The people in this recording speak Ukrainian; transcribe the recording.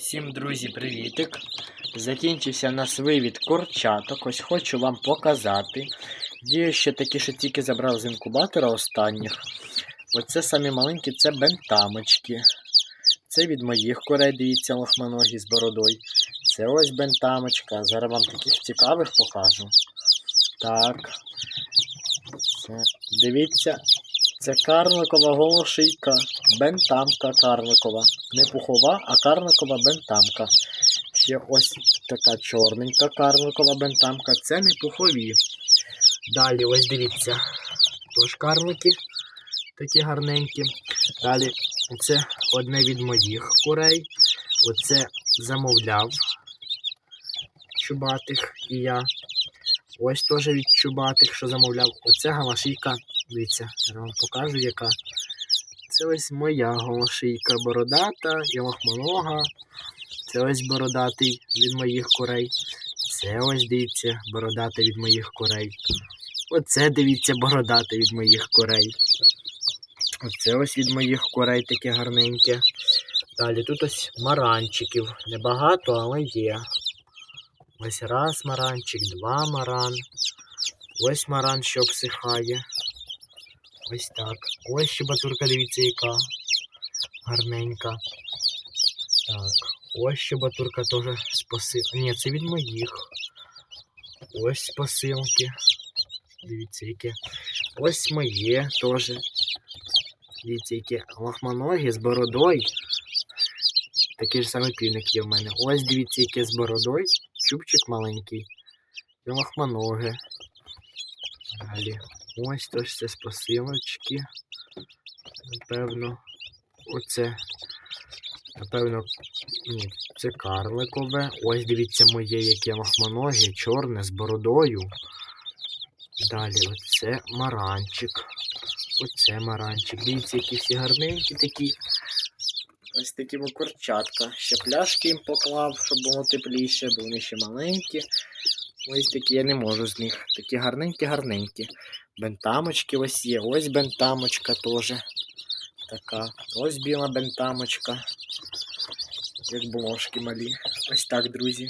Всім, друзі, привітик! Закінчився в нас вивід курчаток. Ось хочу вам показати. Є ще такі, що тільки забрав з інкубатора останніх. Оце самі маленькі, це бентамочки. Це від моїх курей, дивіться, лохманогі з бородою. Це ось бентамочка. Зараз вам таких цікавих покажу. Так. Це, дивіться, це карликова голошийка, бентамка карликова. Не пухова, а карликова бентамка. Ще ось така чорненька карликова бентамка. Це не пухові. Далі, ось дивіться. Тож карлики такі гарненькі. Далі це одне від моїх курей. Оце замовляв чубатих і я. Ось теж від чубатих, що замовляв. Оце галашийка. Дивіться, я вам покажу, яка. Це ось моя голошийка бородата і лохмонога. Це ось бородатий від моїх курей. Це ось дивіться, бородатий від моїх курей. Оце дивіться, бородатий від моїх курей. Оце ось від моїх курей таке гарненьке. Далі тут ось маранчиків. Небагато, але є. Ось раз маранчик, два маран. Ось маран, що обсихає. Ось так. Ось щебатурка, дивіться, яка гарненька. Так. Ось щебатурка теж з посил. Ні, це від моїх. Ось посилки. Дивіться, яке. Ось моє теж. Дивіться, які лохманогі з бородою. Такий ж самий півник є в мене. Ось дивіться, яке з бородою. Чубчик маленький. І лохманоги. Далі. Ось тож це з посилочки. Напевно. Оце. Напевно, ні, це карликове. Ось дивіться моє, яке лохманоге, чорне з бородою. Далі оце маранчик. Оце маранчик. Дивіться, які всі гарненькі такі. Ось такі курчатка. Ще пляшки їм поклав, щоб було тепліше, бо вони ще маленькі. Ось такі я не можу з них. Такі гарненькі-гарненькі. Бентамочки ось є. Ось бентамочка теж. Така. Ось біла бентамочка. Як блошки малі. Ось так, друзі.